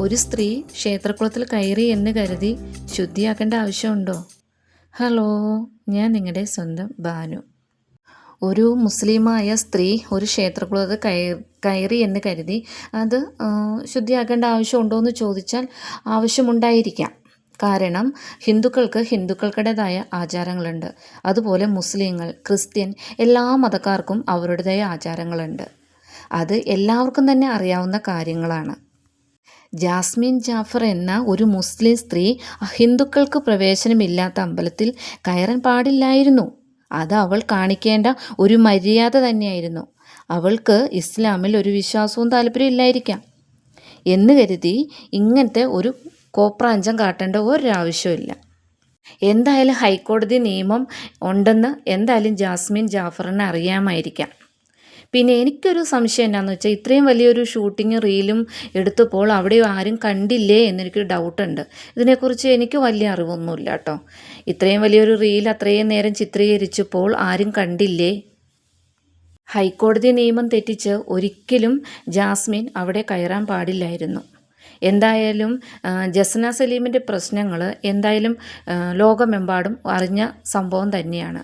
ഒരു സ്ത്രീ ക്ഷേത്രക്കുളത്തിൽ കയറി എന്ന് കരുതി ശുദ്ധിയാക്കേണ്ട ആവശ്യമുണ്ടോ? ഹലോ ഞാൻ നിങ്ങളുടെ സ്വന്തം ബാനു. ഒരു മുസ്ലിമായ സ്ത്രീ ഒരു ക്ഷേത്രക്കുളത്ത് കയ കയറി എന്ന് കരുതി അത് ശുദ്ധിയാക്കേണ്ട ആവശ്യമുണ്ടോ എന്ന് ചോദിച്ചാൽ ആവശ്യമുണ്ടായിരിക്കാം. കാരണം ഹിന്ദുക്കൾക്ക് ഹിന്ദുക്കൾക്കുടേതായ ആചാരങ്ങളുണ്ട്. അതുപോലെ മുസ്ലിങ്ങൾ ക്രിസ്ത്യൻ എല്ലാ മതക്കാർക്കും അവരുടേതായ ആചാരങ്ങളുണ്ട്. അത് എല്ലാവർക്കും തന്നെ അറിയാവുന്ന കാര്യങ്ങളാണ്. ജാസ്മിൻ ജാഫർ എന്ന ഒരു മുസ്ലിം സ്ത്രീ ഹിന്ദുക്കൾക്ക് പ്രവേശനമില്ലാത്ത അമ്പലത്തിൽ കയറാൻ പാടില്ലായിരുന്നു. അത് അവൾ കാണിക്കേണ്ട ഒരു മര്യാദ തന്നെയായിരുന്നു. അവൾക്ക് ഇസ്ലാമിൽ ഒരു വിശ്വാസവും താല്പര്യം ഇല്ലായിരിക്കാം. എന്ന് കരുതി ഇങ്ങനത്തെ ഒരു കോപ്രാഞ്ചം കാട്ടേണ്ട ഒരാവശ്യമില്ല എന്തായാലും ഹൈക്കോടതി നിയമം ഉണ്ടെന്ന് എന്തായാലും ജാസ്മിൻ ജാഫറിന് അറിയാമായിരിക്കാം. പിന്നെ എനിക്കൊരു സംശയം എന്താണെന്ന് വെച്ചാൽ ഇത്രയും വലിയൊരു ഷൂട്ടിങ് റീലും എടുത്തപ്പോൾ അവിടെ ആരും കണ്ടില്ലേ എന്നെനിക്ക് ഡൗട്ടുണ്ട് ഇതിനെക്കുറിച്ച് എനിക്ക് വലിയ അറിവൊന്നുമില്ല കേട്ടോ. ഇത്രയും വലിയൊരു റീൽ അത്രയും നേരം ചിത്രീകരിച്ചപ്പോൾ ആരും കണ്ടില്ലേ? ഹൈക്കോടതി നിയമം തെറ്റിച്ച് ഒരിക്കലും ജാസ്മിൻ അവിടെ കയറാൻ പാടില്ലായിരുന്നു. എന്തായാലും ജസ്ന സലീമിന്റെ പ്രശ്നങ്ങൾ എന്തായാലും ലോകമെമ്പാടും അറിഞ്ഞ സംഭവം തന്നെയാണ്.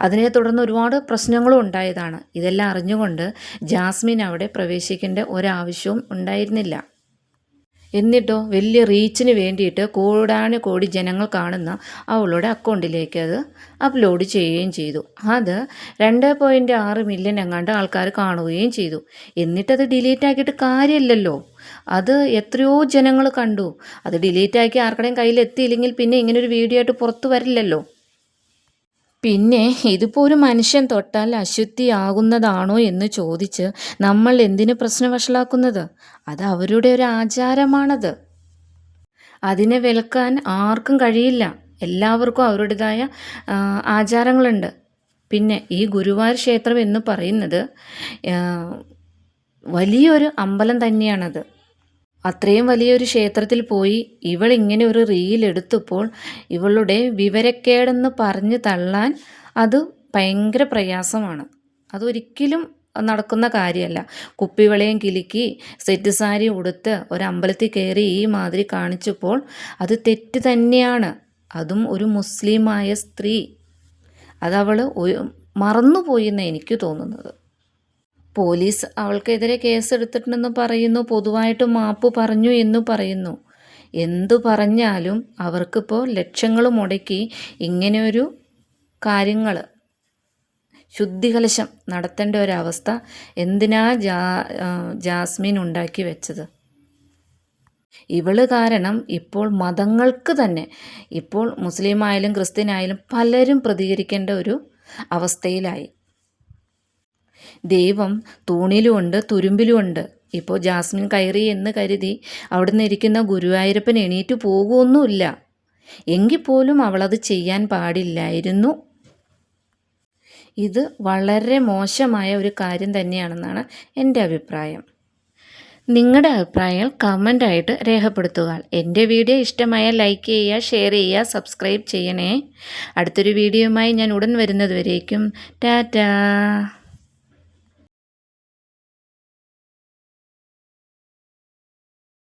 അതിനെ തുടർന്ന് ഒരുപാട് പ്രശ്നങ്ങളും ഉണ്ടായതാണ്. ഇതെല്ലാം അറിഞ്ഞുകൊണ്ട് ജാസ്മിൻ അവിടെ പ്രവേശിക്കേണ്ട ഒരാവശ്യവും ഉണ്ടായിരുന്നില്ല. എന്നിട്ടോ വലിയ റീച്ചിന് വേണ്ടിയിട്ട് കോടാനു കോടി ജനങ്ങൾ കാണുന്ന അവളുടെ അക്കൗണ്ടിലേക്ക് അത് അപ്ലോഡ് ചെയ്യുകയും ചെയ്തു. അത് രണ്ട് പോയിന്റ് ആറ് മില്യൺ എങ്ങാണ്ട് ആൾക്കാർ കാണുകയും ചെയ്തു. എന്നിട്ടത് ഡിലീറ്റ് ആക്കിയിട്ട് കാര്യമില്ലല്ലോ. അത് എത്രയോ ജനങ്ങൾ കണ്ടു. അത് ഡിലീറ്റ് ആക്കി ആർക്കടെയും കയ്യിൽ എത്തിയില്ലെങ്കിൽ പിന്നെ ഇങ്ങനൊരു വീഡിയോ ആയിട്ട് പുറത്തു വരില്ലല്ലോ. പിന്നെ ഇതിപ്പോൾ ഒരു മനുഷ്യൻ തൊട്ടാൽ അശുദ്ധിയാകുന്നതാണോ എന്ന് ചോദിച്ച് നമ്മൾ എന്തിനു പ്രശ്നം വഷളാക്കുന്നത് അത് അവരുടെ ഒരു ആചാരമാണത്. അതിനെ വിലക്കാൻ ആർക്കും കഴിയില്ല. എല്ലാവർക്കും അവരുടേതായ ആചാരങ്ങളുണ്ട്. പിന്നെ ഈ ഗുരുവായൂർ ക്ഷേത്രം എന്ന് പറയുന്നത് വലിയൊരു അമ്പലം തന്നെയാണത്. അത്രയും വലിയൊരു ക്ഷേത്രത്തിൽ പോയി ഇവൾ ഇങ്ങനെ ഒരു റീൽ എടുത്തപ്പോൾ ഇവളുടെ വിവരക്കേടെന്ന് പറഞ്ഞ് തള്ളാൻ അത് ഭയങ്കര പ്രയാസമാണ്. അതൊരിക്കലും നടക്കുന്ന കാര്യമല്ല. കുപ്പിവളയും കിലുക്കി സെറ്റ് സാരി ഉടുത്ത് ഒരമ്പലത്തിൽ കയറി ഈ മാതിരി കാണിച്ചപ്പോൾ അത് തെറ്റ് തന്നെയാണ്. അതും ഒരു മുസ്ലിമായ സ്ത്രീ. അതവൾ മറന്നുപോയി എന്നാണ് എനിക്ക് തോന്നുന്നത്. പോലീസ് അവൾക്കെതിരെ കേസെടുത്തിട്ടുണ്ടെന്ന് പറയുന്നു പൊതുവായിട്ട് മാപ്പ് പറഞ്ഞു എന്ന് പറയുന്നു. എന്തു പറഞ്ഞാലും അവർക്കിപ്പോൾ ലക്ഷങ്ങൾ മുടക്കി ഇങ്ങനെയൊരു കാര്യങ്ങൾ ശുദ്ധികലശം നടത്തേണ്ട ഒരവസ്ഥ എന്തിനാ ജാ ജാസ്മിൻ ഉണ്ടാക്കി വെച്ചത്? ഇവൾ കാരണം ഇപ്പോൾ മതങ്ങൾക്ക് തന്നെ ഇപ്പോൾ മുസ്ലിം ആയാലും ക്രിസ്ത്യൻ ആയാലും പലരും പ്രതികരിക്കേണ്ട ഒരു അവസ്ഥയിലായി. ദൈവം തൂണിലുമുണ്ട് തുരുമ്പിലുമുണ്ട്. ഇപ്പോൾ ജാസ്മിൻ കയറി എന്ന് കരുതി അവിടുന്ന് ഇരിക്കുന്ന ഗുരുവായൂരപ്പൻ എണീറ്റ് പോകുമൊന്നുമില്ല എങ്കിൽ പോലും അവളത് ചെയ്യാൻ പാടില്ലായിരുന്നു. ഇത് വളരെ മോശമായ ഒരു കാര്യം തന്നെയാണെന്നാണ് എന്റെ അഭിപ്രായം. നിങ്ങളുടെ അഭിപ്രായങ്ങൾ കമന്റായിട്ട് രേഖപ്പെടുത്തുക. എന്റെ വീഡിയോ ഇഷ്ടമായ ലൈക്ക് ചെയ്യുക ഷെയർ ചെയ്യുക സബ്സ്ക്രൈബ് ചെയ്യണേ. അടുത്തൊരു വീഡിയോയുമായി ഞാൻ ഉടൻ വരുന്നതുവരേക്കും. ടാറ്റാ.